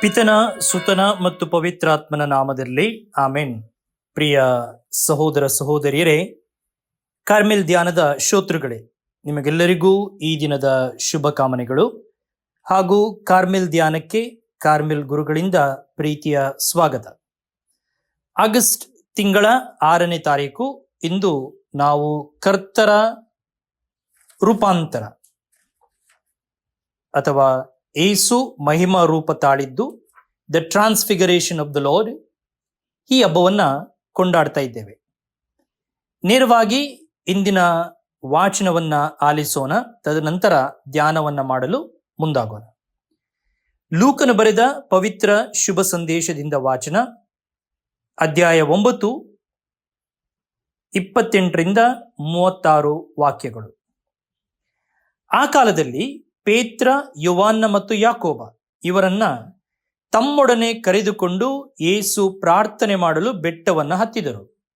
ಪಿತನ, ಸುತನ ಮತ್ತು ಪವಿತ್ರಾತ್ಮನ ನಾಮದಲ್ಲಿ ಆಮೇನ್. ಪ್ರಿಯ ಸಹೋದರ ಸಹೋದರಿಯರೇ, ಕಾರ್ಮೆಲ್ ಧ್ಯಾನದ ಶ್ರೋತೃಗಳೇ, ನಿಮಗೆಲ್ಲರಿಗೂ ಈ ದಿನದ ಶುಭಕಾಮನೆಗಳು. ಹಾಗೂ ಕಾರ್ಮೆಲ್ ಧ್ಯಾನಕ್ಕೆ ಕಾರ್ಮೆಲ್ ಗುರುಗಳಿಂದ ಪ್ರೀತಿಯ ಸ್ವಾಗತ. ಆಗಸ್ಟ್ ತಿಂಗಳ ಆರನೇ ತಾರೀಕು ಇಂದು ನಾವು ಕರ್ತರ ರೂಪಾಂತರ, ಅಥವಾ ಏಸು ಮಹಿಮಾ ರೂಪ ತಾಳಿದ್ದು the transfiguration of the lord ಈ ಹಬ್ಬವನ್ನು ಕೊಂಡಾಡ್ತಾ ಇದ್ದೇವೆ. ನೇರವಾಗಿ ಇಂದಿನ ವಾಚನವನ್ನ ಆಲಿಸೋಣ, ತದನಂತರ ಧ್ಯಾನವನ್ನ ಮಾಡಲು ಮುಂದಾಗೋಣ. ಲೂಕನು ಬರೆದ ಪವಿತ್ರ ಶುಭ ಸಂದೇಶದಿಂದ ವಾಚನ, ಅಧ್ಯಾಯ ಒಂಬತ್ತು, ಇಪ್ಪತ್ತೆಂಟರಿಂದ ಮೂವತ್ತಾರು ವಾಕ್ಯಗಳು. ಆ ಕಾಲದಲ್ಲಿ ಪೇತ್ರ, ಯುವಾನ್ನ ಮತ್ತು ಯಾಕೋಬ ಇವರನ್ನ ತಮ್ಮೊಡನೆ ಕರೆದುಕೊಂಡು ಏಸು ಪ್ರಾರ್ಥನೆ ಮಾಡಲು ಬೆಟ್ಟವನ್ನು ಹತ್ತಿದರು.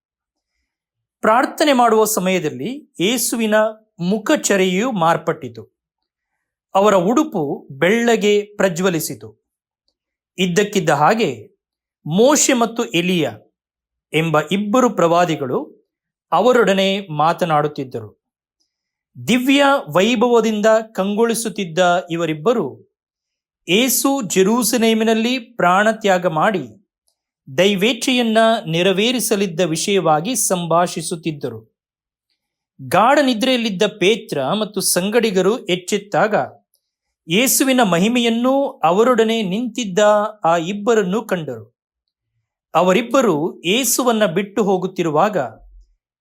ಪ್ರಾರ್ಥನೆ ಮಾಡುವ ಸಮಯದಲ್ಲಿ ಏಸುವಿನ ಮುಖಚರೆಯು ಮಾರ್ಪಟ್ಟಿತು. ಅವರ ಉಡುಪು ಬೆಳ್ಳಗೆ ಪ್ರಜ್ವಲಿಸಿತು. ಇದ್ದಕ್ಕಿದ್ದ ಹಾಗೆ ಮೋಶೆ ಮತ್ತು ಎಲಿಯ ಎಂಬ ಇಬ್ಬರು ಪ್ರವಾದಿಗಳು ಅವರೊಡನೆ ಮಾತನಾಡುತ್ತಿದ್ದರು. ದಿವ್ಯ ವೈಭವದಿಂದ ಕಂಗೊಳಿಸುತ್ತಿದ್ದ ಇವರಿಬ್ಬರು ಏಸು ಜೆರೂಸಲೇಮಿನಲ್ಲಿ ಪ್ರಾಣತ್ಯಾಗ ಮಾಡಿ ದೈವೇಚ್ಛೆಯನ್ನ ನೆರವೇರಿಸಲಿದ್ದ ವಿಷಯವಾಗಿ ಸಂಭಾಷಿಸುತ್ತಿದ್ದರು. ಗಾಢ ನಿದ್ರೆಯಲ್ಲಿದ್ದ ಪೇತ್ರ ಮತ್ತು ಸಂಗಡಿಗರು ಎಚ್ಚೆತ್ತಾಗ ಯೇಸುವಿನ ಮಹಿಮೆಯನ್ನು ಅವರೊಡನೆ ನಿಂತಿದ್ದ ಆ ಇಬ್ಬರನ್ನು ಕಂಡರು. ಅವರಿಬ್ಬರು ಏಸುವನ್ನ ಬಿಟ್ಟು ಹೋಗುತ್ತಿರುವಾಗ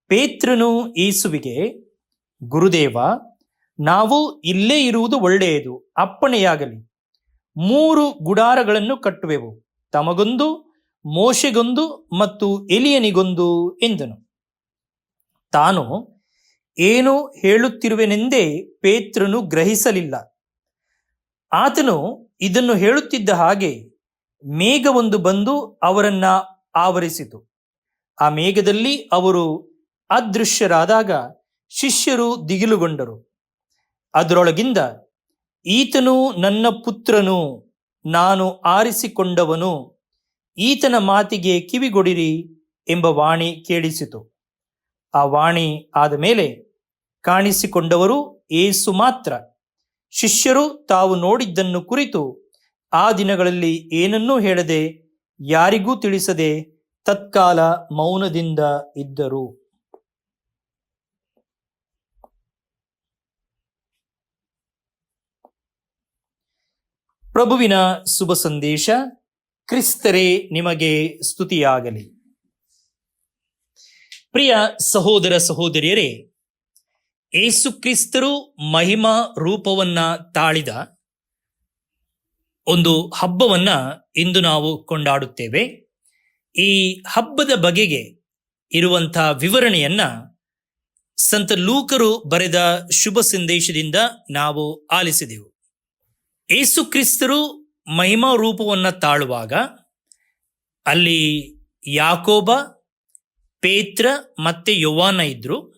ಪೇತ್ರನು ಏಸುವಿಗೆ ಗುರುದೇವ, ನಾವು ಇಲ್ಲೇ ಇರುವುದು ಒಳ್ಳೆಯದು, ಅಪ್ಪಣೆಯಾಗಲಿ. ಮೂರು ಗುಡಾರಗಳನ್ನು ಕಟ್ಟುವೆವು, ತಮಗೊಂದು, ಮೋಶೆಗೊಂದು ಮತ್ತು ಎಲಿಯನಿಗೊಂದು ಎಂದನು. ತಾನು, ಏನು ಹೇಳುತ್ತಿರುವೆನೆಂದೇ ಪೇತ್ರನು ಗ್ರಹಿಸಲಿಲ್ಲ. ಆತನು ಇದನ್ನು ಹೇಳುತ್ತಿದ್ದ ಹಾಗೆ ಮೇಘವೊಂದು ಬಂದು ಅವರನ್ನ ಆವರಿಸಿತು. ಆ ಮೇಘದಲ್ಲಿ ಅವರು ಅದೃಶ್ಯರಾದಾಗ ಶಿಷ್ಯರು ದಿಗಿಲುಗೊಂಡರು. ಅದರೊಳಗಿಂದ, ಈತನು ನನ್ನ ಪುತ್ರನು, ನಾನು ಆರಿಸಿಕೊಂಡವನು, ಈತನ ಮಾತಿಗೆ ಕಿವಿಗೊಡಿರಿ ಎಂಬ ವಾಣಿ ಕೇಳಿಸಿತು. ಆ ವಾಣಿ ಆದ ಮೇಲೆ ಕಾಣಿಸಿಕೊಂಡವರು ಏಸು ಮಾತ್ರ. ಶಿಷ್ಯರು ತಾವು ನೋಡಿದ್ದನ್ನು ಕುರಿತು, ಆ ದಿನಗಳಲ್ಲಿ ಏನನ್ನೂ ಹೇಳದೆ, ಯಾರಿಗೂ ತಿಳಿಸದೆ ತತ್ಕಾಲ ಮೌನದಿಂದ ಇದ್ದರು. ಪ್ರಭುವಿನ ಶುಭ ಸಂದೇಶ, ಕ್ರಿಸ್ತರೇ ನಿಮಗೆ ಸ್ತುತಿಯಾಗಲಿ. ಪ್ರಿಯ ಸಹೋದರ ಸಹೋದರಿಯರೇ, ಏಸು ಕ್ರಿಸ್ತರು ಮಹಿಮಾ ರೂಪವನ್ನ ತಾಳಿದ ಒಂದು ಹಬ್ಬವನ್ನ ಇಂದು ನಾವು ಕೊಂಡಾಡುತ್ತೇವೆ. ಈ ಹಬ್ಬದ ಬಗೆಗೆ ಇರುವಂತಹ ವಿವರಣೆಯನ್ನ ಸಂತ ಲೂಕರು ಬರೆದ ಶುಭ ಸಂದೇಶದಿಂದ ನಾವು ಆಲಿಸಿದೆವು. ಏಸು ಕ್ರಿಸ್ತರು ಮಹಿಮಾ ರೂಪವನ್ನು ತಾಳುವಾಗ ಅಲ್ಲಿ ಯಾಕೋಬ, ಪೇತ್ರ ಮತ್ತೆ ಯೌವಾನ ಇದ್ರು.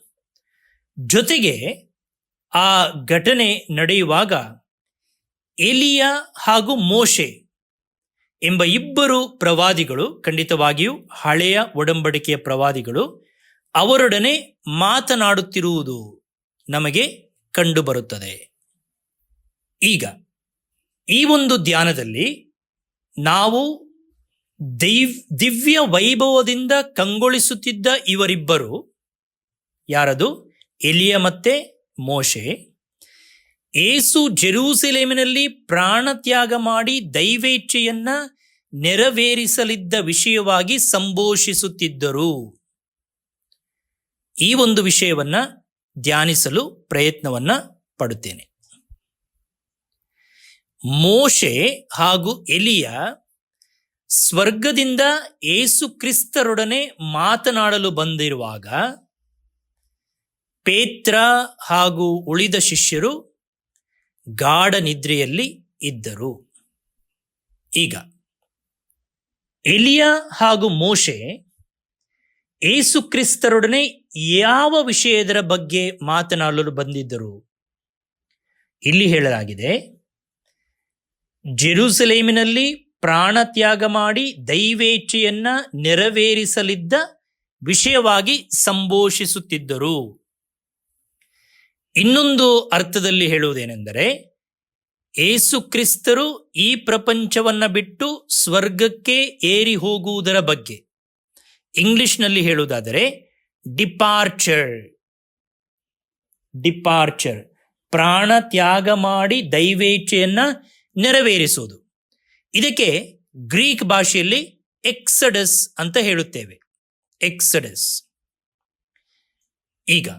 ಜೊತೆಗೆ ಆ ಘಟನೆ ನಡೆಯುವಾಗ ಎಲಿಯ ಹಾಗೂ ಮೋಶೆ ಎಂಬ ಇಬ್ಬರು ಪ್ರವಾದಿಗಳು, ಖಂಡಿತವಾಗಿಯೂ ಹಳೆಯ ಒಡಂಬಡಿಕೆಯ ಪ್ರವಾದಿಗಳು, ಅವರೊಡನೆ ಮಾತನಾಡುತ್ತಿರುವುದು ನಮಗೆ ಕಂಡುಬರುತ್ತದೆ. ಈಗ ಈ ಒಂದು ಧ್ಯಾನದಲ್ಲಿ ನಾವು ದೈವ್, ದಿವ್ಯ ವೈಭವದಿಂದ ಕಂಗೊಳಿಸುತ್ತಿದ್ದ ಇವರಿಬ್ಬರು ಯಾರದು? ಎಲಿಯ ಮತ್ತೆ ಮೋಶೆ. ಏಸು ಜೆರೂಸೆಲೇಮಿನಲ್ಲಿ ಪ್ರಾಣತ್ಯಾಗ ಮಾಡಿ ದೈವೇಚ್ಛೆಯನ್ನ ನೆರವೇರಿಸಲಿದ್ದ ವಿಷಯವಾಗಿ ಸಂಭೋಷಿಸುತ್ತಿದ್ದರು. ಈ ಒಂದು ವಿಷಯವನ್ನ ಧ್ಯಾನಿಸಲು ಪ್ರಯತ್ನವನ್ನ ಪಡುತ್ತೇನೆ. ಮೋಶೆ ಹಾಗೂ ಎಲಿಯ ಸ್ವರ್ಗದಿಂದ ಏಸು ಕ್ರಿಸ್ತರೊಡನೆ ಮಾತನಾಡಲು ಬಂದಿರುವಾಗ ಪೇತ್ರ ಹಾಗೂ ಉಳಿದ ಶಿಷ್ಯರು ಗಾಢ ನಿದ್ರೆಯಲ್ಲಿ ಇದ್ದರು. ಈಗ ಎಲಿಯ ಹಾಗೂ ಮೋಶೆ ಏಸು ಕ್ರಿಸ್ತರೊಡನೆ ಯಾವ ವಿಷಯದರ ಬಗ್ಗೆ ಮಾತನಾಡಲು ಬಂದಿದ್ದರು? ಇಲ್ಲಿ ಹೇಳಲಾಗಿದೆ ಜೆರೂಸಲೇಮಿನಲ್ಲಿ ಪ್ರಾಣತ್ಯಾಗ ಮಾಡಿ ದೈವೇಚ್ಛೆಯನ್ನ ನೆರವೇರಿಸಲಿದ್ದ ವಿಷಯವಾಗಿ ಸಂಬೋಷಿಸುತ್ತಿದ್ದರು ಇನ್ನೊಂದು ಅರ್ಥದಲ್ಲಿ ಹೇಳುವುದೇನೆಂದರೆ, ಏಸು ಕ್ರಿಸ್ತರು ಈ ಪ್ರಪಂಚವನ್ನ ಬಿಟ್ಟು ಸ್ವರ್ಗಕ್ಕೆ ಏರಿ ಹೋಗುವುದರ ಬಗ್ಗೆ. ಇಂಗ್ಲಿಷ್ನಲ್ಲಿ ಹೇಳುವುದಾದರೆ, ಡಿಪಾರ್ಚರ್. ಡಿಪಾರ್ಚರ್. ಪ್ರಾಣ ತ್ಯಾಗ ಮಾಡಿ ದೈವೇಚ್ಛೆಯನ್ನ ನೆರವೇರಿಸುವುದು. ಇದಕ್ಕೆ ಗ್ರೀಕ್ ಭಾಷೆಯಲ್ಲಿ ಎಕ್ಸಡಸ್ ಅಂತ ಹೇಳುತ್ತೇವೆ. ಎಕ್ಸಡಸ್. ಈಗ,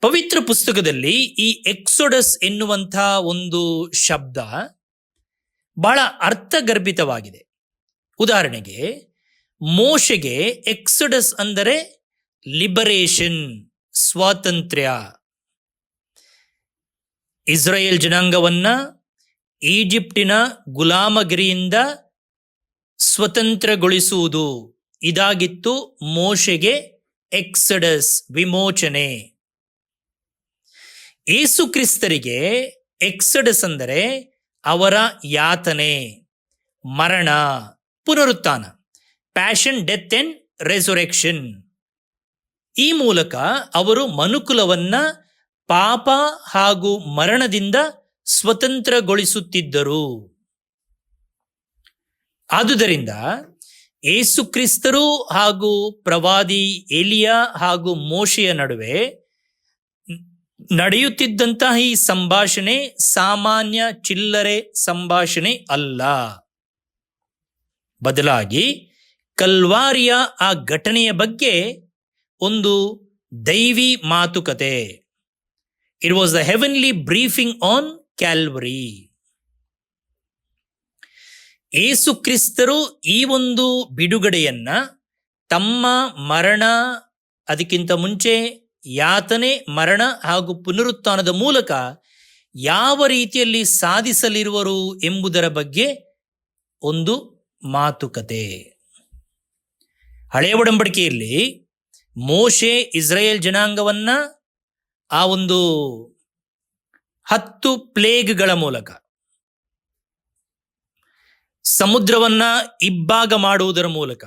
ಪವಿತ್ರ ಪುಸ್ತಕದಲ್ಲಿ ಈ ಎಕ್ಸೊಡಸ್ ಎನ್ನುವಂಥ ಒಂದು ಶಬ್ದ ಬಹಳ ಅರ್ಥಗರ್ಭಿತವಾಗಿದೆ. ಉದಾಹರಣೆಗೆ, ಮೋಶೆಗೆ ಎಕ್ಸಡಸ್ ಅಂದರೆ ಲಿಬರೇಷನ್, ಸ್ವಾತಂತ್ರ್ಯ. ಇಸ್ರಾಯೇಲ್ ಜನಾಂಗವನ್ನ ಈಜಿಪ್ಟಿನ ಗುಲಾಮಗಿರಿಯಿಂದ ಸ್ವತಂತ್ರಗೊಳಿಸುವುದು. ಇದಾಗಿತ್ತು ಮೋಶೆಗೆ ಎಕ್ಸಡಸ್ ವಿಮೋಚನೆ. ಏಸು ಕ್ರಿಸ್ತರಿಗೆ ಎಕ್ಸಡಸ್ ಅಂದರೆ ಅವರ ಯಾತನೆ, ಮರಣ, ಪುನರುತ್ಥಾನ, ಪ್ಯಾಷನ್, ಡೆತ್ ಅಂಡ್ ರೆಸೊರೆಕ್ಷನ್. ಈ ಮೂಲಕ ಅವರು ಮನುಕುಲವನ್ನ ಪಾಪ ಹಾಗೂ ಮರಣದಿಂದ ಸ್ವತಂತ್ರಗೊಳಿಸುತ್ತಿದ್ದರು. ಆದುದರಿಂದ ಏಸು ಕ್ರಿಸ್ತರು ಹಾಗೂ ಪ್ರವಾದಿ ಎಲಿಯಾ ಹಾಗೂ ಮೋಶೆಯ ನಡುವೆ ನಡೆಯುತ್ತಿದ್ದಂತಹ ಈ ಸಂಭಾಷಣೆ ಸಾಮಾನ್ಯ ಚಿಲ್ಲರೆ ಸಂಭಾಷಣೆ ಅಲ್ಲ. ಬದಲಾಗಿ ಕಲ್ವಾರಿಯ ಆ ಘಟನೆಯ ಬಗ್ಗೆ ಒಂದು ದೈವಿ ಮಾತುಕತೆ. It was the heavenly briefing on Calvary. Yesu ಕ್ರಿಸ್ತರು ಈ ಒಂದು ಬಿಡುಗಡೆಯನ್ನ ತಮ್ಮ ಮರಣ, ಅದಕ್ಕಿಂತ ಮುಂಚೆ ಯಾತನೆ, ಮರಣ ಹಾಗೂ ಪುನರುತ್ಥಾನದ ಮೂಲಕ ಯಾವ ರೀತಿಯಲ್ಲಿ ಸಾಧಿಸಲಿರುವರು ಎಂಬುದರ ಬಗ್ಗೆ ಒಂದು ಮಾತುಕತೆ. ಹಳೆಯ ಒಡಂಬಡಿಕೆಯಲ್ಲಿ ಮೋಶೆ ಇಸ್ರೇಲ್ ಜನಾಂಗವನ್ನ ಆ ಒಂದು ಹತ್ತು ಪ್ಲೇಗ್ಗಳ ಮೂಲಕ. ಸಮುದ್ರವನ್ನ ಇಬ್ಬಾಗ ಮಾಡುವುದರ ಮೂಲಕ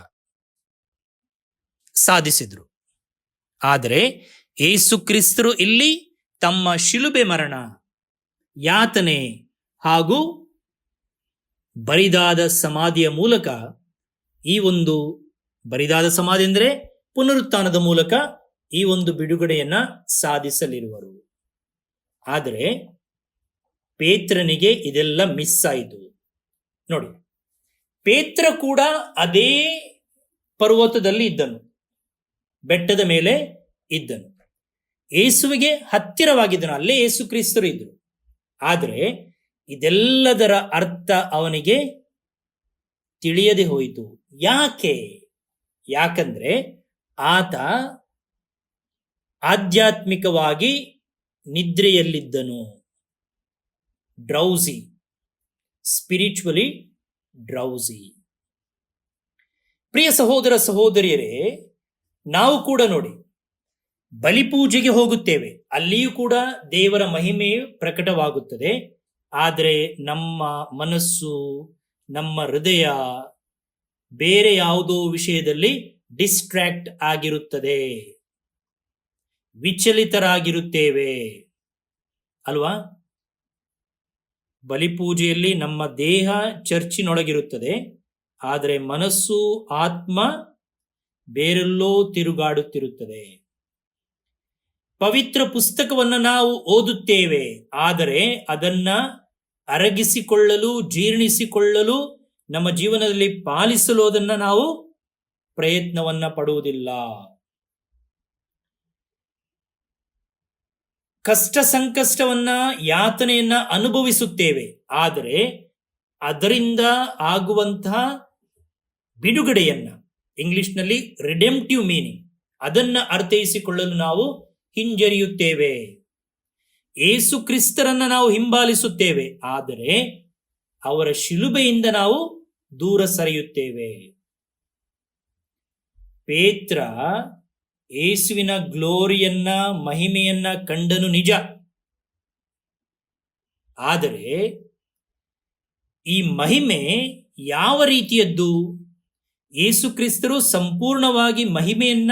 ಸಾಧಿಸಿದ್ರು. ಆದರೆ ಏಸು ಕ್ರಿಸ್ತರು ಇಲ್ಲಿ ತಮ್ಮ ಶಿಲುಬೆ ಮರಣ, ಯಾತನೆ ಹಾಗೂ ಬರಿದಾದ ಸಮಾಧಿಯ ಮೂಲಕ ಈ ಒಂದು ಬರಿದಾದ ಸಮಾಧಿ ಅಂದರೆ ಪುನರುತ್ಥಾನದ ಮೂಲಕ ಈ ಒಂದು ಬಿಡುಗಡೆಯನ್ನ ಸಾಧಿಸಲಿರುವರು. ಆದರೆ ಪೇತ್ರನಿಗೆ ಇದೆಲ್ಲ ಮಿಸ್ ಆಯಿತು. ನೋಡಿ, ಪೇತ್ರ ಕೂಡ ಅದೇ ಪರ್ವತದಲ್ಲಿ ಇದ್ದನು. ಬೆಟ್ಟದ ಮೇಲೆ ಇದ್ದನು. ಏಸುವಿಗೆ ಹತ್ತಿರವಾಗಿದ್ದನು. ಅಲ್ಲೇ ಏಸು ಕ್ರಿಸ್ತರು ಇದ್ದರು ಆದರೆ ಇದೆಲ್ಲದರ ಅರ್ಥ ಅವನಿಗೆ ತಿಳಿಯದೆ ಹೋಯಿತು. ಯಾಕೆ? ಯಾಕಂದ್ರೆ ಆತ ಆಧ್ಯಾತ್ಮಿಕವಾಗಿ ನಿದ್ರೆಯಲ್ಲಿದ್ದನು. ಡ್ರೌಸಿ ಸ್ಪಿರಿಚುವಲಿ ಡ್ರೌಸಿ ಪ್ರಿಯ ಸಹೋದರ ಸಹೋದರಿಯರೇ, ನಾವು ಕೂಡ ನೋಡಿ, ಬಲಿಪೂಜೆಗೆ ಹೋಗುತ್ತೇವೆ. ಅಲ್ಲಿಯೂ ಕೂಡ ದೇವರ ಮಹಿಮೆ ಪ್ರಕಟವಾಗುತ್ತದೆ. ಆದರೆ ನಮ್ಮ ಮನಸ್ಸು, ನಮ್ಮ ಹೃದಯ ಬೇರೆ ಯಾವುದೋ ವಿಷಯದಲ್ಲಿ ಡಿಸ್ಟ್ರಾಕ್ಟ್ ಆಗಿರುತ್ತದೆ. ವಿಚಲಿತರಾಗಿರುತ್ತೇವೆ. ಅಲ್ವಾ? ಬಲಿಪೂಜೆಯಲ್ಲಿ ನಮ್ಮ ದೇಹ ಚರ್ಚಿನೊಳಗಿರುತ್ತದೆ. ಆದರೆ ಮನಸ್ಸು, ಆತ್ಮ ಬೇರೆಲ್ಲೋ ತಿರುಗಾಡುತ್ತಿರುತ್ತದೆ. ಪವಿತ್ರ ಪುಸ್ತಕವನ್ನು ನಾವು ಓದುತ್ತೇವೆ. ಆದರೆ ಅದನ್ನ ಅರಗಿಸಿಕೊಳ್ಳಲು, ಜೀರ್ಣಿಸಿಕೊಳ್ಳಲು, ನಮ್ಮ ಜೀವನದಲ್ಲಿ ಪಾಲಿಸಲು ಅದನ್ನ ನಾವು ಪ್ರಯತ್ನವನ್ನ ಪಡುವುದಿಲ್ಲ. ಕಷ್ಟ ಸಂಕಷ್ಟವನ್ನ ಯಾತನೆಯನ್ನ ಅನುಭವಿಸುತ್ತೇವೆ. ಆದರೆ ಅದರಿಂದ ಆಗುವಂತಹ ಬಿಡುಗಡೆಯನ್ನ, ಇಂಗ್ಲಿಷ್ನಲ್ಲಿ ರಿಡೆಂಪ್ಟಿವ್ ಮೀನಿಂಗ್ ಅದನ್ನ ಅರ್ಥೈಸಿಕೊಳ್ಳಲು ನಾವು ಹಿಂಜರಿಯುತ್ತೇವೆ. ಏಸು ಕ್ರಿಸ್ತರನ್ನ ನಾವು ಹಿಂಬಾಲಿಸುತ್ತೇವೆ. ಆದರೆ ಅವರ ಶಿಲುಬೆಯಿಂದ ನಾವು ದೂರ ಸರಿಯುತ್ತೇವೆ. ಪೇತ್ರ ಏಸುವಿನ ಗ್ಲೋರಿಯನ್ನ, ಮಹಿಮೆಯನ್ನ ಕಂಡನು ನಿಜ. ಆದರೆ ಈ ಮಹಿಮೆ ಯಾವ ರೀತಿಯದ್ದು? ಏಸು ಕ್ರಿಸ್ತರು ಸಂಪೂರ್ಣವಾಗಿ ಮಹಿಮೆಯನ್ನ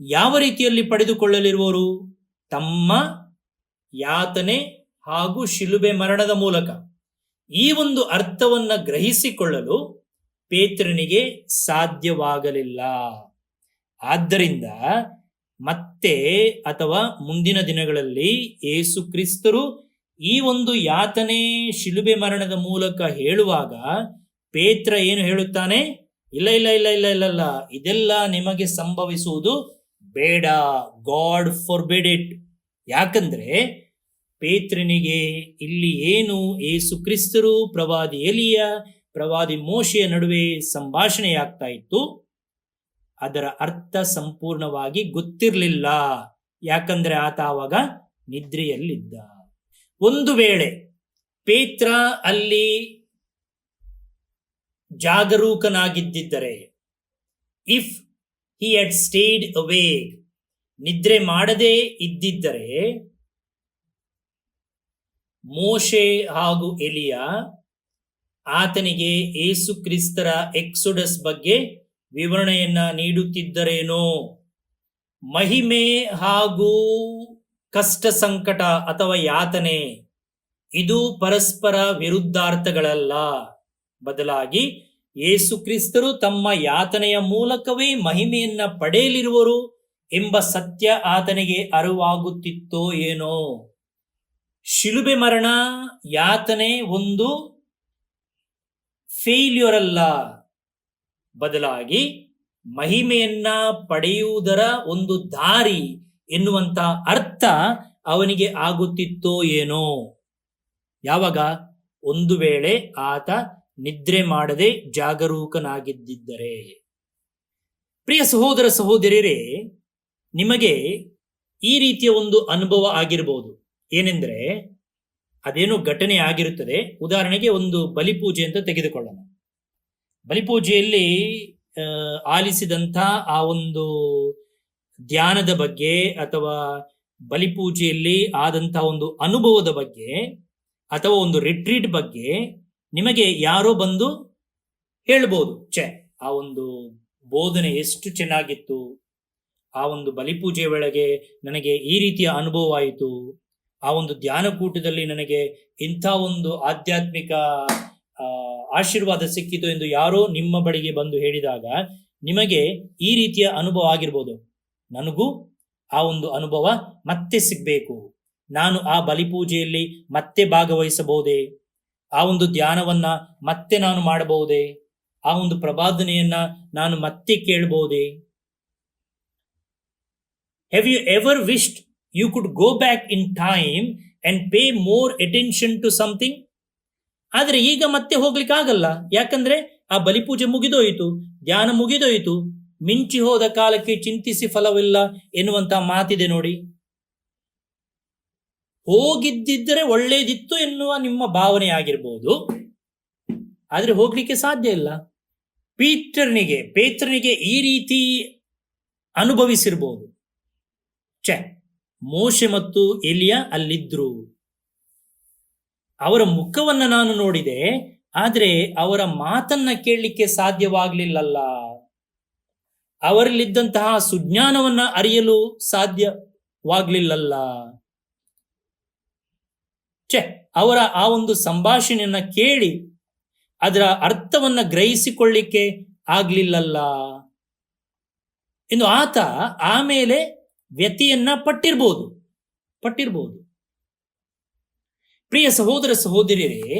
ಯಾವ ರೀತಿಯಲ್ಲಿ ಪಡೆದುಕೊಳ್ಳಲಿರುವರು? ತಮ್ಮ ಯಾತನೆ ಹಾಗೂ ಶಿಲುಬೆ ಮರಣದ ಮೂಲಕ. ಈ ಒಂದು ಅರ್ಥವನ್ನ ಗ್ರಹಿಸಿಕೊಳ್ಳಲು ಪೇತ್ರನಿಗೆ ಸಾಧ್ಯವಾಗಲಿಲ್ಲ. ಆದ್ದರಿಂದ ಮತ್ತೆ ಅಥವಾ ಮುಂದಿನ ದಿನಗಳಲ್ಲಿ ಏಸು ಕ್ರಿಸ್ತರು ಈ ಒಂದು ಯಾತನೆ ಶಿಲುಬೆ ಮರಣದ ಮೂಲಕ ಹೇಳುವಾಗ ಪೇತ್ರ ಏನು ಹೇಳುತ್ತಾನೆ? ಇಲ್ಲ ಇಲ್ಲ ಇಲ್ಲ ಇಲ್ಲ ಇಲ್ಲ ಇದೆಲ್ಲ ನಿಮಗೆ ಸಂಭವಿಸುವುದು ಬೇಡ. ಗಾಡ್ ಫಾರ್ ಇಟ್ ಯಾಕಂದ್ರೆ ಪೇತ್ರನಿಗೆ ಇಲ್ಲಿ ಏನು? ಏಸು ಕ್ರಿಸ್ತರು, ಪ್ರವಾದಿ ಎಲಿಯ, ಪ್ರವಾದಿ ಮೋಶೆಯ ನಡುವೆ ಸಂಭಾಷಣೆಯಾಗ್ತಾ ಇತ್ತು. ಅದರ ಅರ್ಥ ಸಂಪೂರ್ಣವಾಗಿ ಗೊತ್ತಿರಲಿಲ್ಲ. ಯಾಕಂದ್ರೆ ಆತ ಆವಾಗ ನಿದ್ರೆಯಲ್ಲಿದ್ದ. ಒಂದು ವೇಳೆ ಪೇತ್ರ ಅಲ್ಲಿ ಜಾಗರೂಕನಾಗಿದ್ದಿದ್ದರೆ if he had stayed awake ನಿದ್ರೆ ಮಾಡದೇ ಇದ್ದಿದ್ದರೆ, ಮೋಶೆ ಹಾಗೂ ಎಲಿಯ ಆತನಿಗೆ ಏಸು ಕ್ರಿಸ್ತರ ಎಕ್ಸುಡಸ್ ಬಗ್ಗೆ ವಿವರಣೆಯನ್ನ ನೀಡುತ್ತಿದ್ದರೇನೋ? ಮಹಿಮೆ ಹಾಗೂ ಕಷ್ಟ ಸಂಕಟ ಅಥವಾ ಯಾತನೆ, ಇದು ಪರಸ್ಪರ ವಿರುದ್ಧಾರ್ಥಗಳಲ್ಲ. ಬದಲಾಗಿ ಯೇಸುಕ್ರಿಸ್ತರು ತಮ್ಮ ಯಾತನೆಯ ಮೂಲಕವೇ ಮಹಿಮೆಯನ್ನ ಪಡೆಯಲಿರುವರು ಎಂಬ ಸತ್ಯ ಆತನಿಗೆ ಅರಿವಾಗುತ್ತಿತ್ತೋ ಏನೋ? ಶಿಲುಬೆ ಮರಣ, ಯಾತನೆ ಒಂದು ಫೇಲ್ಯೂರ್ ಅಲ್ಲ. ಬದಲಾಗಿ ಮಹಿಮೆಯನ್ನ ಪಡೆಯುವುದರ ಒಂದು ದಾರಿ ಎನ್ನುವಂತ ಅರ್ಥ ಅವನಿಗೆ ಆಗುತ್ತಿತ್ತೋ ಏನೋ. ಯಾವಾಗ? ಒಂದು ವೇಳೆ ಆತ ನಿದ್ರೆ ಮಾಡದೆ ಜಾಗರೂಕನಾಗಿದ್ದಿದ್ದರೆ. ಪ್ರಿಯ ಸಹೋದರ ಸಹೋದರಿಯರೇ, ನಿಮಗೆ ಈ ರೀತಿಯ ಒಂದು ಅನುಭವ ಆಗಿರಬಹುದು ಏನೆಂದರೆ, ಅದೇನೋ ಘಟನೆ ಆಗಿರುತ್ತದೆ. ಉದಾಹರಣೆಗೆ ಒಂದು ಬಲಿಪೂಜೆ ಅಂತ ತೆಗೆದುಕೊಳ್ಳೋಣ. ಬಲಿಪೂಜೆಯಲ್ಲಿ ಆಲಿಸಿದಂಥ ಆ ಒಂದು ಧ್ಯಾನದ ಬಗ್ಗೆ ಅಥವಾ ಬಲಿಪೂಜೆಯಲ್ಲಿ ಆದಂತಹ ಒಂದು ಅನುಭವದ ಬಗ್ಗೆ ಅಥವಾ ಒಂದು ರಿಟ್ರೀಟ್ ಬಗ್ಗೆ ನಿಮಗೆ ಯಾರೋ ಬಂದು ಹೇಳ್ಬೋದು ಛೆ ಆ ಒಂದು ಬೋಧನೆ ಎಷ್ಟು ಚೆನ್ನಾಗಿತ್ತು ಆ ಒಂದು ಬಲಿಪೂಜೆ ಒಳಗೆ ನನಗೆ ಈ ರೀತಿಯ ಅನುಭವ ಆಯಿತು ಆ ಒಂದು ಧ್ಯಾನಕೂಟದಲ್ಲಿ ನನಗೆ ಇಂಥ ಒಂದು ಆಧ್ಯಾತ್ಮಿಕ ಆ, ಆಶೀರ್ವಾದ ಸಿಕ್ಕಿತು ಎಂದು ಯಾರೋ ನಿಮ್ಮ ಬಳಿಗೆ ಬಂದು ಹೇಳಿದಾಗ ನಿಮಗೆ ಈ ರೀತಿಯ ಅನುಭವ ಆಗಿರ್ಬೋದು. ನನಗೂ ಆ ಒಂದು ಅನುಭವ ಮತ್ತೆ ಸಿಗಬೇಕು. ನಾನು ಆ ಬಲಿಪೂಜೆಯಲ್ಲಿ ಮತ್ತೆ ಭಾಗವಹಿಸಬಹುದೇ? ಆ ಒಂದು ಧ್ಯಾನವನ್ನ ಮತ್ತೆ ನಾನು ಮಾಡಬಹುದೇ? ಆ ಒಂದು ಪ್ರಬಾದನೆಯನ್ನ ನಾನು ಮತ್ತೆ ಕೇಳಬಹುದೇ? Have you ever wished you could go back in time and pay more attention to something ಆದ್ರೆ ಈಗ ಮತ್ತೆ ಹೋಗ್ಲಿಕ್ಕಾಗಲ್ಲ. ಯಾಕಂದ್ರೆ ಆ ಬಲಿಪೂಜೆ ಮುಗಿದೋಯಿತು, ಧ್ಯಾನ ಮುಗಿದೋಯಿತು, ಮಿಂಚಿ ಹೋದ ಕಾಲಕ್ಕೆ ಚಿಂತಿಸಿ ಫಲವಿಲ್ಲ ಎನ್ನುವಂತ ಮಾತಿದೆ ನೋಡಿ. ಹೋಗಿದ್ದಿದ್ದರೆ ಒಳ್ಳೇದಿತ್ತು ಎನ್ನುವ ನಿಮ್ಮ ಭಾವನೆ ಆಗಿರ್ಬೋದು. ಆದ್ರೆ ಹೋಗ್ಲಿಕ್ಕೆ ಸಾಧ್ಯ ಇಲ್ಲ. ಪೀತ್ರನಿಗೆ, ಪೇತ್ರನಿಗೆ ಈ ರೀತಿ ಅನುಭವಿಸಿರ್ಬೋದು. ಚೆ ಮೋಶೆ ಮತ್ತು ಎಲಿಯ ಅಲ್ಲಿದ್ರು. ಅವರ ಮುಖವನ್ನ ನಾನು ನೋಡಿದೆ, ಆದರೆ ಅವರ ಮಾತನ್ನ ಕೇಳಲಿಕ್ಕೆ ಸಾಧ್ಯವಾಗಲಿಲ್ಲಲ್ಲ. ಅವರಲ್ಲಿದ್ದಂತಹ ಸುಜ್ಞಾನವನ್ನ ಅರಿಯಲು ಸಾಧ್ಯವಾಗಲಿಲ್ಲಲ್ಲ. ಛೆ, ಅವರ ಆ ಒಂದು ಸಂಭಾಷಣೆಯನ್ನ ಕೇಳಿ ಅದರ ಅರ್ಥವನ್ನ ಗ್ರಹಿಸಿಕೊಳ್ಳಿಕ್ಕೆ ಆಗ್ಲಿಲ್ಲಲ್ಲ. ಇನ್ನು ಆತ ಆಮೇಲೆ ವ್ಯತಿಯನ್ನ ಪಟ್ಟಿರ್ಬೋದು ಪಟ್ಟಿರ್ಬೋದು. ಪ್ರಿಯ ಸಹೋದರ ಸಹೋದರಿಯರೇ,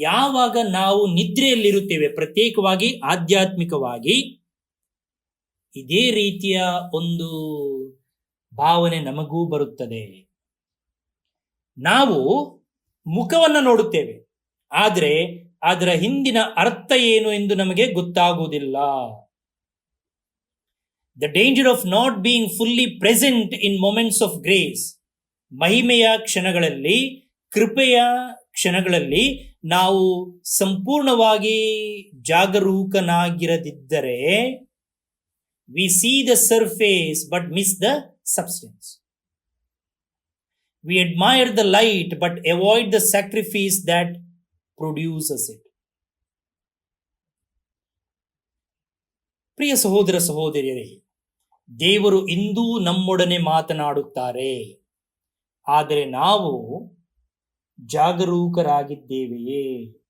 ಯಾವಾಗ ನಾವು ನಿದ್ರೆಯಲ್ಲಿರುತ್ತೇವೆ ಪ್ರತ್ಯೇಕವಾಗಿ, ಆಧ್ಯಾತ್ಮಿಕವಾಗಿ, ಇದೇ ರೀತಿಯ ಒಂದು ಭಾವನೆ ನಮಗೂ ಬರುತ್ತದೆ. ನಾವು ಮುಖವನ್ನು ನೋಡುತ್ತೇವೆ, ಆದರೆ ಅದರ ಹಿಂದಿನ ಅರ್ಥ ಏನು ಎಂದು ನಮಗೆ ಗೊತ್ತಾಗುವುದಿಲ್ಲ. The danger of not being fully present in moments of grace ಮಹಿಮೆಯ ಕ್ಷಣಗಳಲ್ಲಿ ಕೃಪೆಯ ಕ್ಷಣಗಳಲ್ಲಿ ನಾವು ಸಂಪೂರ್ಣವಾಗಿ ಜಾಗರೂಕನಾಗಿರದಿದ್ದರೆ we see the surface but miss the substance we admire the light but avoid the sacrifice that produces it ಪ್ರಿಯ ಸಹೋದರ ಸಹೋದರಿಯರೇ, ದೇವರು ಇಂದೂ ನಮ್ಮೊಡನೆ ಮಾತನಾಡುತ್ತಾರೆ. ಆದರೆ ನಾವು ಜಾಗರೂಕರಾಗಿದ್ದೇವೆಯೇ?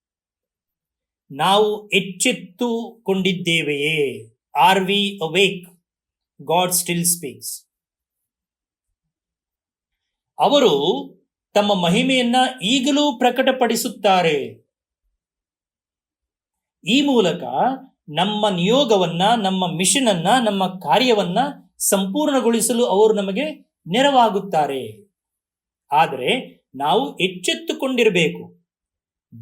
ನಾವು ಎಚ್ಚೆತ್ತುಕೊಂಡಿದ್ದೇವೆಯೇ? Are we awake, God still speaks. ಅವರು ತಮ್ಮ ಮಹಿಮೆಯನ್ನ ಈಗಲೂ ಪ್ರಕಟಪಡಿಸುತ್ತಾರೆ. ಈ ಮೂಲಕ ನಮ್ಮ ನಿಯೋಗವನ್ನ, ನಮ್ಮ ಮಿಷನ್ ಅನ್ನ ನಮ್ಮ ಕಾರ್ಯವನ್ನ ಸಂಪೂರ್ಣಗೊಳಿಸಲು ಅವರು ನಮಗೆ ನೆರವಾಗುತ್ತಾರೆ. ಆದರೆ ನಾವು ಎಚ್ಚೆತ್ತುಕೊಂಡಿರಬೇಕು.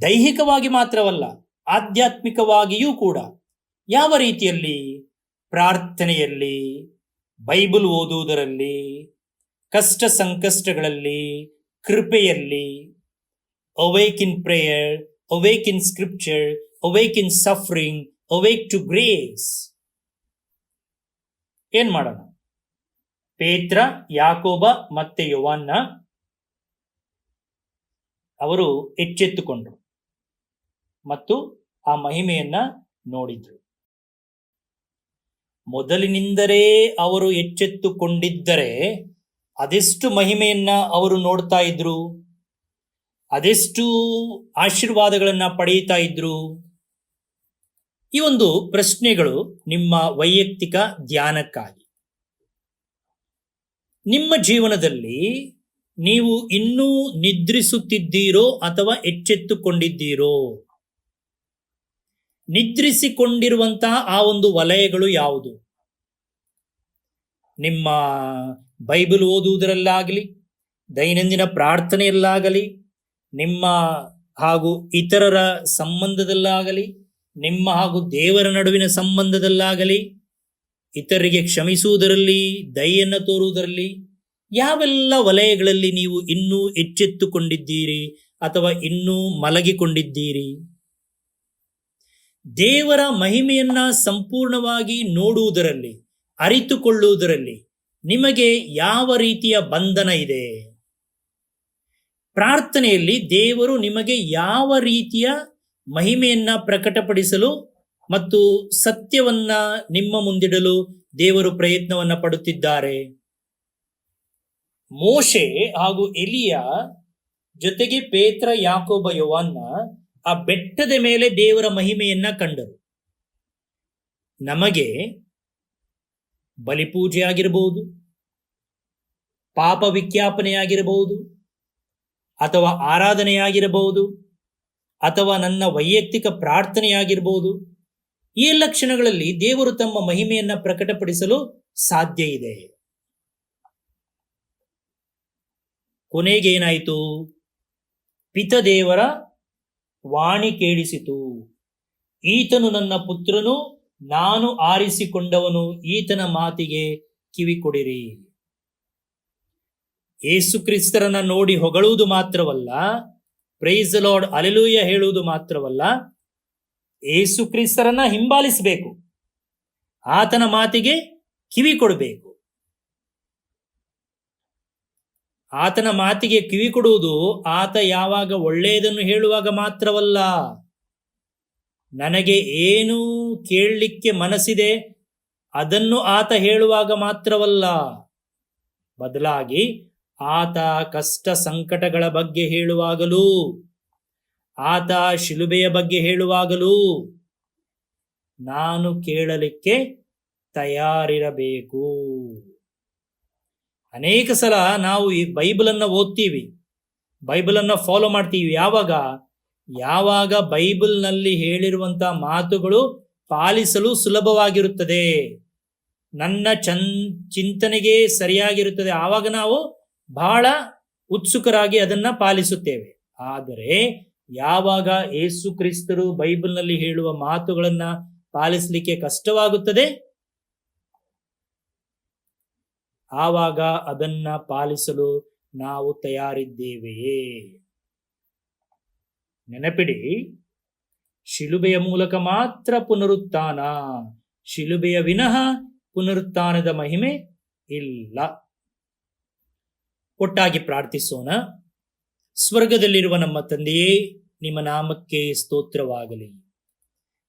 ದೈಹಿಕವಾಗಿ ಮಾತ್ರವಲ್ಲ, ಆಧ್ಯಾತ್ಮಿಕವಾಗಿಯೂ ಕೂಡ. ಯಾವ ರೀತಿಯಲ್ಲಿ? ಪ್ರಾರ್ಥನೆಯಲ್ಲಿ, ಬೈಬಲ್ ಓದುವುದರಲ್ಲಿ, ಕಷ್ಟ ಸಂಕಷ್ಟಗಳಲ್ಲಿ, ಕೃಪೆಯಲ್ಲಿ. Awake in prayer awake in scripture awake in suffering awake to grace ಏನ್ ಮಾಡೋಣ? ಪೇತ್ರ, ಯಾಕೋಬ ಮತ್ತೆ ಯುವನ್ನ ಅವರು ಎಚ್ಚೆತ್ತುಕೊಂಡರು ಮತ್ತು ಆ ಮಹಿಮೆಯನ್ನ ನೋಡಿದ್ರು. ಮೊದಲಿನಿಂದಲೇ ಅವರು ಎಚ್ಚೆತ್ತುಕೊಂಡಿದ್ದರೆ ಅದೆಷ್ಟು ಮಹಿಮೆಯನ್ನ ಅವರು ನೋಡ್ತಾ ಇದ್ರು? ಅದೆಷ್ಟು ಆಶೀರ್ವಾದಗಳನ್ನ ಪಡೆಯುತ್ತಾ ಇದ್ರು? ಈ ಒಂದು ಪ್ರಶ್ನೆಗಳು ನಿಮ್ಮ ವೈಯಕ್ತಿಕ ಧ್ಯಾನಕ್ಕಾಗಿ. ನಿಮ್ಮ ಜೀವನದಲ್ಲಿ ನೀವು ಇನ್ನೂ ನಿದ್ರಿಸುತ್ತಿದ್ದೀರೋ ಅಥವಾ ಎಚ್ಚೆತ್ತುಕೊಂಡಿದ್ದೀರೋ? ನಿದ್ರಿಸಿಕೊಂಡಿರುವಂತಹ ಆ ಒಂದು ವಲಯಗಳು ಯಾವುದು? ನಿಮ್ಮ ಬೈಬಲ್ ಓದುವುದರಲ್ಲಾಗಲಿ, ದೈನಂದಿನ ಪ್ರಾರ್ಥನೆಯಲ್ಲಾಗಲಿ, ನಿಮ್ಮ ಹಾಗೂ ಇತರರ ಸಂಬಂಧದಲ್ಲಾಗಲಿ, ನಿಮ್ಮ ಹಾಗೂ ದೇವರ ನಡುವಿನ ಸಂಬಂಧದಲ್ಲಾಗಲಿ ಇತರರಿಗೆ ಕ್ಷಮಿಸುವುದರಲ್ಲಿ, ದಯೆಯನ್ನು ತೋರುವುದರಲ್ಲಿ ಯಾವೆಲ್ಲ ವಲಯಗಳಲ್ಲಿ ನೀವು ಇನ್ನೂ ಎಚ್ಚೆತ್ತುಕೊಂಡಿದ್ದೀರಿ ಅಥವಾ ಇನ್ನೂ ಮಲಗಿಕೊಂಡಿದ್ದೀರಿ? ದೇವರ ಮಹಿಮೆಯನ್ನ ಸಂಪೂರ್ಣವಾಗಿ ನೋಡುವುದರಲ್ಲಿ, ಅರಿತುಕೊಳ್ಳುವುದರಲ್ಲಿ ನಿಮಗೆ ಯಾವ ರೀತಿಯ ಬಂಧನ ಇದೆ? ಪ್ರಾರ್ಥನೆಯಲ್ಲಿ ದೇವರು ನಿಮಗೆ ಯಾವ ರೀತಿಯ ಮಹಿಮೆಯನ್ನ ಪ್ರಕಟಪಡಿಸಲು ಮತ್ತು ಸತ್ಯವನ್ನ ನಿಮ್ಮ ಮುಂದಿಡಲು ದೇವರು ಪ್ರಯತ್ನವನ್ನ ಪಡುತ್ತಿದ್ದಾರೆ? ಮೋಶೆ ಹಾಗೂ ಎಲಿಯ ಜೊತೆಗೆ ಪೇತ್ರ, ಯಾಕೋಬ, ಯುವನ್ನ ಆ ಬೆಟ್ಟದ ಮೇಲೆ ದೇವರ ಮಹಿಮೆಯನ್ನ ಕಂಡರು. ನಮಗೆ ಬಲಿಪೂಜೆ ಆಗಿರಬಹುದು ಪಾಪ ವಿಜ್ಞಾಪನೆಯಾಗಿರಬಹುದು ಅಥವಾ ಆರಾಧನೆಯಾಗಿರಬಹುದು, ಅಥವಾ ನನ್ನ ವೈಯಕ್ತಿಕ ಪ್ರಾರ್ಥನೆಯಾಗಿರಬಹುದು, ಈ ಲಕ್ಷಣಗಳಲ್ಲಿ ದೇವರು ತಮ್ಮ ಮಹಿಮೆಯನ್ನ ಪ್ರಕಟಪಡಿಸಲು ಸಾಧ್ಯ ಇದೆ. ಕೊನೆಗೇನಾಯಿತು ಪಿತದೇವರ ವಾಣಿ ಕೇಳಿಸಿತು. ಈತನು ನನ್ನ ಪುತ್ರನು, ನಾನು ಆರಿಸಿಕೊಂಡವನು, ಈತನ ಮಾತಿಗೆ ಕಿವಿ ಕೊಡಿರಿ ಕ್ರಿಸ್ತರನ್ನ ನೋಡಿ ಹೊಗಳುವುದು ಮಾತ್ರವಲ್ಲ ಪ್ರೈಸ್ ಲಾರ್ಡ್ ಅಲೆಲೂಯ ಹೇಳುವುದು ಮಾತ್ರವಲ್ಲ ಏಸು ಕ್ರಿಸ್ತರನ್ನ ಹಿಂಬಾಲಿಸಬೇಕು. ಆತನ ಮಾತಿಗೆ ಕಿವಿ ಕೊಡಬೇಕು ಆತನ ಮಾತಿಗೆ ಕಿವಿ ಕೊಡುವುದು ಆತ ಯಾವಾಗ ಒಳ್ಳೆಯದನ್ನು ಹೇಳುವಾಗ ಮಾತ್ರವಲ್ಲ. ನನಗೆ ಏನು ಕೇಳಲಿಕ್ಕೆ ಮನಸ್ಸಿದೆ, ಅದನ್ನು ಆತ ಹೇಳುವಾಗ ಮಾತ್ರವಲ್ಲ. ಬದಲಾಗಿ ಆತ ಕಷ್ಟ ಸಂಕಟಗಳ ಬಗ್ಗೆ ಹೇಳುವಾಗಲೂ, ಆತ ಶಿಲುಬೆಯ ಬಗ್ಗೆ ಹೇಳುವಾಗಲೂ ನಾನು ಕೇಳಲಿಕ್ಕೆ ತಯಾರಿರಬೇಕು. ಅನೇಕ ಸಲ ನಾವು ಈ ಬೈಬಲನ್ನು ಓದ್ತೀವಿ, ಬೈಬಲನ್ನು ಫಾಲೋ ಮಾಡ್ತೀವಿ. ಯಾವಾಗ? ಯಾವಾಗ ಬೈಬಲ್ನಲ್ಲಿ ಹೇಳಿರುವಂತಹ ಮಾತುಗಳು ಪಾಲಿಸಲು ಸುಲಭವಾಗಿರುತ್ತದೆ. ನನ್ನ ಚನ್, ಚಿಂತನೆಗೆ ಸರಿಯಾಗಿರುತ್ತದೆ. ಆವಾಗ ನಾವು ಬಹಳ ಉತ್ಸುಕರಾಗಿ ಅದನ್ನ ಪಾಲಿಸುತ್ತೇವೆ. ಆದರೆ ಯಾವಾಗ ಏಸು ಕ್ರಿಸ್ತರು ಬೈಬಲ್ನಲ್ಲಿ ಹೇಳುವ ಮಾತುಗಳನ್ನ ಪಾಲಿಸಲಿಕ್ಕೆ ಕಷ್ಟವಾಗುತ್ತದೆ? ಆವಾಗ ಅದನ್ನ ಪಾಲಿಸಲು ನಾವು ತಯಾರಿದ್ದೇವೆಯೇ? ನೆನಪಿಡಿ, ಶಿಲುಬೆಯ ಮೂಲಕ ಮಾತ್ರ ಪುನರುತ್ಥಾನ, ಶಿಲುಬೆಯ ವಿನಃ ಪುನರುತ್ಥಾನದ ಮಹಿಮೆ ಇಲ್ಲ. ಒಟ್ಟಾಗಿ ಪ್ರಾರ್ಥಿಸೋಣ. ಸ್ವರ್ಗದಲ್ಲಿರುವ ನಮ್ಮ ತಂದೆಯೇ, ನಿಮ್ಮ ನಾಮಕ್ಕೆ ಸ್ತೋತ್ರವಾಗಲಿ.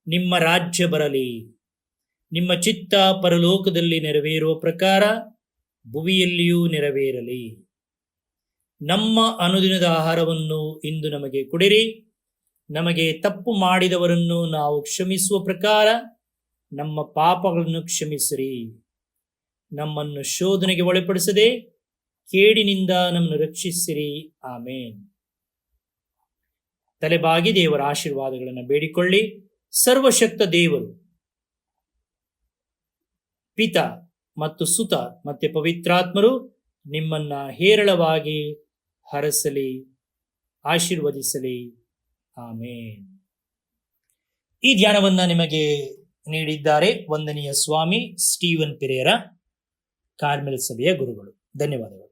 ನಿಮ್ಮ ರಾಜ್ಯ ಬರಲಿ. ನಿಮ್ಮ ಚಿತ್ತ ಪರಲೋಕದಲ್ಲಿ ನೆರವೇರುವ ಪ್ರಕಾರ ಭುವಿಯಲ್ಲಿಯೂ ನೆರವೇರಲಿ. ನಮ್ಮ ಅನುದಿನದ ಆಹಾರವನ್ನು ಇಂದು ನಮಗೆ ಕೊಡಿರಿ. ನಮಗೆ ತಪ್ಪು ಮಾಡಿದವರನ್ನು ನಾವು ಕ್ಷಮಿಸುವ ಪ್ರಕಾರ ನಮ್ಮ ಪಾಪಗಳನ್ನು ಕ್ಷಮಿಸಿರಿ. ನಮ್ಮನ್ನು ಶೋಧನೆಗೆ ಒಳಪಡಿಸದೆ ಕೇಡಿನಿಂದ ನಮ್ಮನ್ನು ರಕ್ಷಿಸಿರಿ. ಆಮೇನ್. ತಲೆಬಾಗಿ ದೇವರ ಆಶೀರ್ವಾದಗಳನ್ನು ಬೇಡಿಕೊಳ್ಳಿ. ಸರ್ವಶಕ್ತ ದೇವರು, ಪಿತ ಮತ್ತು ಸುತ ಮತ್ತೆ ಪವಿತ್ರಾತ್ಮರು ನಿಮ್ಮನ್ನ ಹೇರಳವಾಗಿ ಹರಸಲಿ, ಆಶೀರ್ವದಿಸಲಿ. ಆಮೇನ್. ಈ ಧ್ಯಾನವನ್ನ ನಿಮಗೆ ನೀಡಿದ್ದಾರೆ ವಂದನೀಯ ಸ್ವಾಮಿ ಸ್ಟೀವನ್ ಪಿರೇರ, ಕಾರ್ಮೆಲ್ ಸಭೆಯ ಗುರುಗಳು. ಧನ್ಯವಾದಗಳು.